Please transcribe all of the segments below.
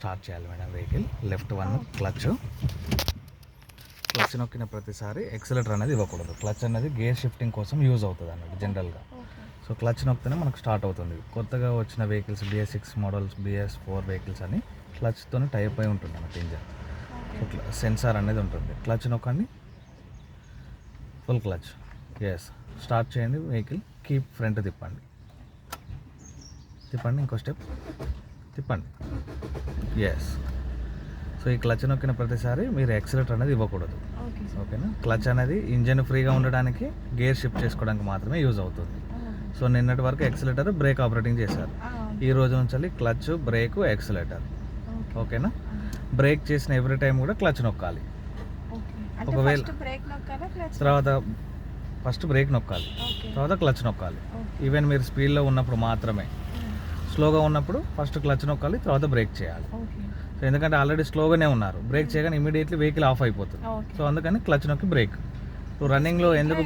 Start చేయాలి madam vehicle. Left one clutch. Clutch నొక్కిన ప్రతిసారి ఎక్సలేటర్ అనేది ఇవ్వకూడదు. క్లచ్ అనేది గేర్ షిఫ్టింగ్ కోసం యూజ్ అవుతుంది అన్నట్టు జనరల్గా సో క్లచ్ నొక్కితేనే మనకు స్టార్ట్ అవుతుంది. కొత్తగా వచ్చిన vehicles B S six models B S four vehicles అని క్లచ్తో టైప్ అయి ఉంటుంది అన్నట్టు ఇంజన్ సో సెన్సార్ అనేది ఉంటుంది. క్లచ్ నొక్కండి. Full clutch. ఎస్ స్టార్ట్ చేయండి వెహికల్. కీప్ ఫ్రంట్ తిప్పండి. తిప్పండి ఇంకో స్టెప్ తిప్పండి. ఎస్ సో ఈ క్లచ్ నొక్కిన ప్రతిసారి మీరు ఎక్సలేటర్ అనేది ఇవ్వకూడదు. ఓకే ఓకేనా క్లచ్ అనేది ఇంజన్ ఫ్రీగా ఉండడానికి గేర్ షిఫ్ట్ చేసుకోవడానికి మాత్రమే యూజ్ అవుతుంది. సో నిన్నటి వరకు ఎక్సలేటర్ బ్రేక్ ఆపరేటింగ్ చేశారు. ఈ రోజు నుంచి క్లచ్ బ్రేక్ ఎక్సలేటర్ ఓకేనా బ్రేక్ చేసిన ఎవ్రీ టైం కూడా క్లచ్ నొక్కాలి. ఒకవేళ- తర్వాత ఫస్ట్ బ్రేక్ నొక్కాలి. తర్వాత క్లచ్ నొక్కాలి. ఈవెన్ మీరు స్పీడ్లో ఉన్నప్పుడు మాత్రమే. స్లోగా ఉన్నప్పుడు ఫస్ట్ క్లచ్ నొక్కాలి తర్వాత బ్రేక్ చేయాలి. సో ఎందుకంటే ఆల్రెడీ స్లోగానే ఉన్నారు. బ్రేక్ చేయగానే ఇమీడియట్లీ వెహికల్ ఆఫ్ అయిపోతుంది. సో అందుకని క్లచ్ నొక్కి బ్రేక్. సో రన్నింగ్లో ఎందుకు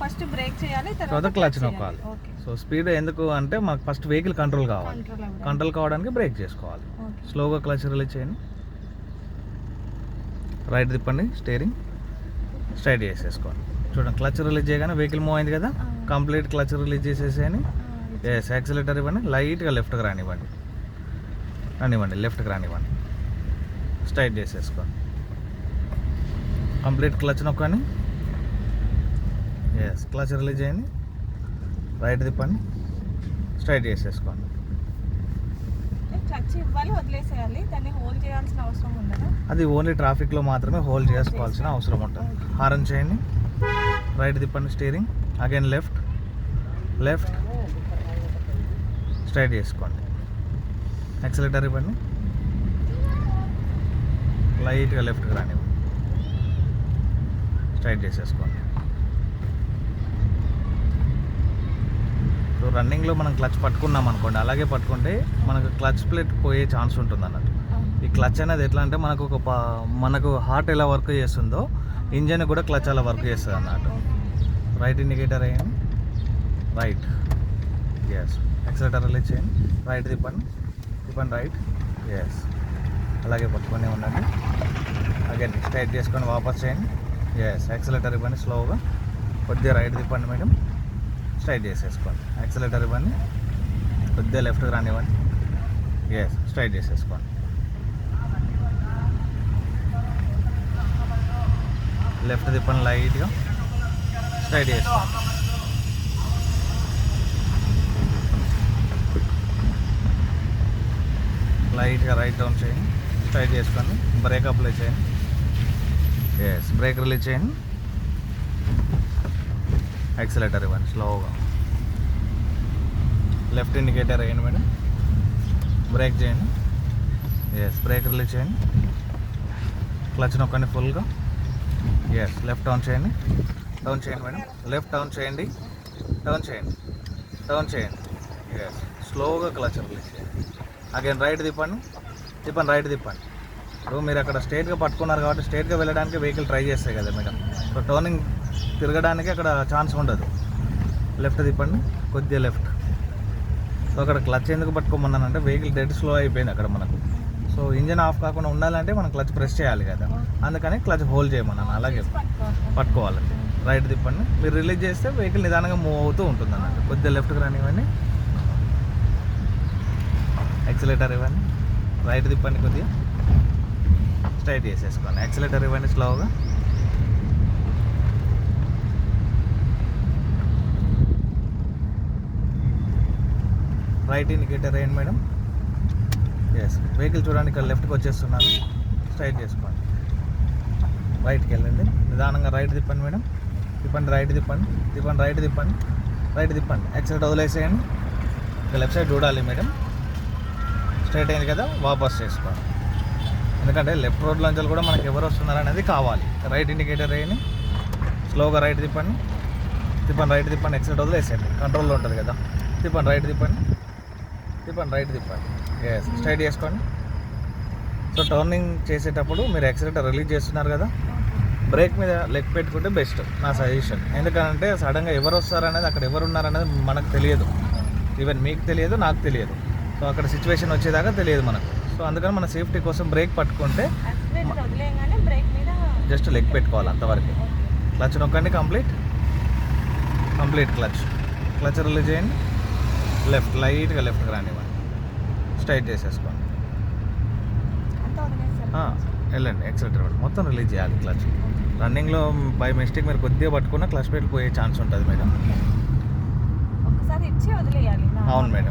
ఫస్ట్ బ్రేక్ చేయాలి తర్వాత క్లచ్ నొక్కాలి. సో స్పీడ్ ఎందుకు అంటే మనకు ఫస్ట్ వెహికల్ కంట్రోల్ కావాలి. కంట్రోల్ కావడానికి బ్రేక్ చేసుకోవాలి. స్లోగా క్లచ్ రిలీజ్ చేయండి. రైట్ తిప్పండి స్టీరింగ్. స్ట్రైట్ చేసేసుకోండి. చూడండి క్లచ్ రిలీజ్ చేయగానే వెహికల్ మూవ్ అయింది కదా. కంప్లీట్ క్లచ్ రిలీజ్ చేసేసేయని ఎస్ యాక్సిలేటర్ ఇవ్వండి. లైట్గా లెఫ్ట్కి రానివ్వండి. రానివ్వండి లెఫ్ట్కి రానివ్వండి. స్ట్రైట్ చేసేసుకోండి. కంప్లీట్ క్లచ్ నొక్కండి. ఎస్ క్లచ్ రిలీజ్ చేయండి. రైట్ తిప్పండి. స్ట్రైట్ చేసేసుకోండి. అది ఓన్లీ ట్రాఫిక్లో మాత్రమే హోల్డ్ చేసుకోవాల్సిన అవసరం ఉంటుంది. హారన్ చేయండి. రైట్ తిప్పండి steering again left left straight చేసుకోండి. యాక్సిలేటర్ ఇవ్వండి. లైట్గా లెఫ్ట్కి రానివ్వండి. స్ట్రైట్ చేసేసుకోండి. సో రన్నింగ్లో మనం క్లచ్ పట్టుకున్నాం అనుకోండి అలాగే పట్టుకుంటే మనకు క్లచ్ ప్లేట్ పోయే ఛాన్స్ ఉంటుంది అన్నట్టు. ఈ క్లచ్ అనేది ఎట్లా అంటే మనకు ఒక ప- మనకు హార్ట్ ఎలా వర్క్ చేస్తుందో ఇంజన్ కూడా క్లచ్ అలా వర్క్ చేస్తుంది అన్నట్టు. రైట్ ఇండికేటర్ వేయండి రైట్ ఎస్ ఎక్సలేటర్ రిలీజ్ చేయండి. రైట్ తిప్పండి తిప్పండి రైట్ ఎస్ అలాగే పట్టుకొని ఉండండి. అగైన్ స్ట్రైట్ చేసుకొని వాపస్ చేయండి. ఎస్ యాక్సిలేటర్ ఇవ్వండి స్లోగా కొద్దిగా రైట్ తిప్పండి మేడం స్ట్రైట్ చేసేసుకోండి. యాక్సిలేటర్ ఇవ్వండి. కొద్దిగా లెఫ్ట్కి రానివ్వండి. ఎస్ స్ట్రైట్ చేసేసుకోండి. లెఫ్ట్ తిప్పండి లైట్గా స్ట్రైట్ చేసుకోండి. లైట్గా రైట్ డౌన్ చేయండి. స్ట్రైట్ చేసుకోండి. బ్రేక్ అప్లై చేయండి. ఎస్ బ్రేక్ రిలీజ్ చేయండి. యాక్సిలేటర్ ఇవ్వండి స్లోగా లెఫ్ట్ ఇండికేటర్ వేయండి మేడం. బ్రేక్ చేయండి. ఎస్ బ్రేక్ రిలీజ్ చేయండి. క్లచ్ నొక్కండి ఫుల్గా ఎస్ లెఫ్ట్ ఆన్ చేయండి. డౌన్ చేయండి మేడం. లెఫ్ట్ ఆన్ చేయండి. డౌన్ చేయండి. డౌన్ చేయండి. ఎస్ స్లోగా క్లచ్ రిలీజ్ చేయండి. అగైన్ రైట్ తిప్పండి. తిప్పండి రైట్ తిప్పండి. ఇప్పుడు మీరు అక్కడ స్ట్రేట్గా పట్టుకున్నారు కాబట్టి స్ట్రేట్గా వెళ్ళడానికి వెహికల్ ట్రై చేస్తాయి కదా మేడం సో టర్నింగ్ తిరగడానికి అక్కడ ఛాన్స్ ఉండదు. లెఫ్ట్ తిప్పండి కొద్దిగా లెఫ్ట్ సో అక్కడ క్లచ్ ఎందుకు పట్టుకోమన్నానంటే వెహికల్ డెడ్ స్లో అయిపోయింది అక్కడ మనకు. సో ఇంజన్ ఆఫ్ కాకుండా ఉండాలంటే మనం క్లచ్ ప్రెస్ చేయాలి కదా. అందుకని క్లచ్ హోల్డ్ చేయమన్నాను అలాగే పట్టుకోవాలండి రైట్ తిప్పండి. మీరు రిలీజ్ చేస్తే వెహికల్ నిదానంగా మూవ్ అవుతూ ఉంటుంది అన్నట్టు కొద్దిగా లెఫ్ట్కి రానివ్వండి. యాక్సిలేటర్ ఇవ్వండి రైట్ తిప్పండి కొద్దిగా. స్ట్రైట్ చేసేసుకోండి. యాక్సిలేటర్ ఇవ్వండి స్లోగా రైట్ ఇండికేటర్ వేయండి మేడం ఎస్ వెహికల్ చూడండి ఇక్కడ లెఫ్ట్కి వచ్చేస్తున్నారు స్ట్రైట్ చేసుకోండి. రైట్కి వెళ్ళండి. నిదానంగా రైట్ తిప్పండి మేడం తిప్పండి రైట్ తిప్పండి. తిప్పండి రైట్ తిప్పండి. రైట్ తిప్పండి. యాక్సిడెంట్ వదిలేసేయండి. ఇక లెఫ్ట్ సైడ్ చూడాలి మేడం స్ట్రైట్ అయింది కదా వాపస్ చేసుకోండి ఎందుకంటే లెఫ్ట్ రోడ్లో నుంచి కూడా మనకి ఎవరు వస్తున్నారు అనేది కావాలి. రైట్ ఇండికేటర్ వేయని స్లోగా రైట్ తిప్పండి. తిప్పండి రైట్ తిప్పండి యాక్సిడెంట్ వదిలేసేయండి కంట్రోల్లో ఉంటుంది కదా. తిప్పండి రైట్ తిప్పండి. తిప్పండి రైట్ తిప్పండి. ఎస్ స్ట్రైట్ చేసుకోండి. సో టర్నింగ్ చేసేటప్పుడు మీరు యాక్సిడెంట్ రిలీజ్ చేస్తున్నారు కదా బ్రేక్ మీద లెగ్ పెట్టుకుంటే బెస్ట్ నా సజెషన్ ఎందుకంటే సడన్గా ఎవరు వస్తారనేది అక్కడ ఎవరు ఉన్నారనేది మనకు తెలియదు. ఈవెన్ మీకు తెలియదు నాకు తెలియదు. సో అక్కడ సిచ్యువేషన్ వచ్చేదాకా తెలియదు మనకు. సో అందుకని మన సేఫ్టీ కోసం బ్రేక్ పట్టుకుంటే జస్ట్ లెగ్ పెట్టుకోవాలి అంతవరకు. క్లచ్ నొక్కండి complete complete clutch clutch release చేయండి. లెఫ్ట్ లైట్గా లెఫ్ట్కి రానివ్వండి. స్ట్రైట్ చేసేసుకోండి. వెళ్ళండి ఎక్సలెటర్ మొత్తం రిలీజ్ చేయాలి క్లచ్ రన్నింగ్లో బై మిస్టేక్ మీరు కొద్దిగా పట్టుకున్న క్లచ్ పెట్టి పోయే ఛాన్స్ ఉంటుంది మేడం అవును మేడం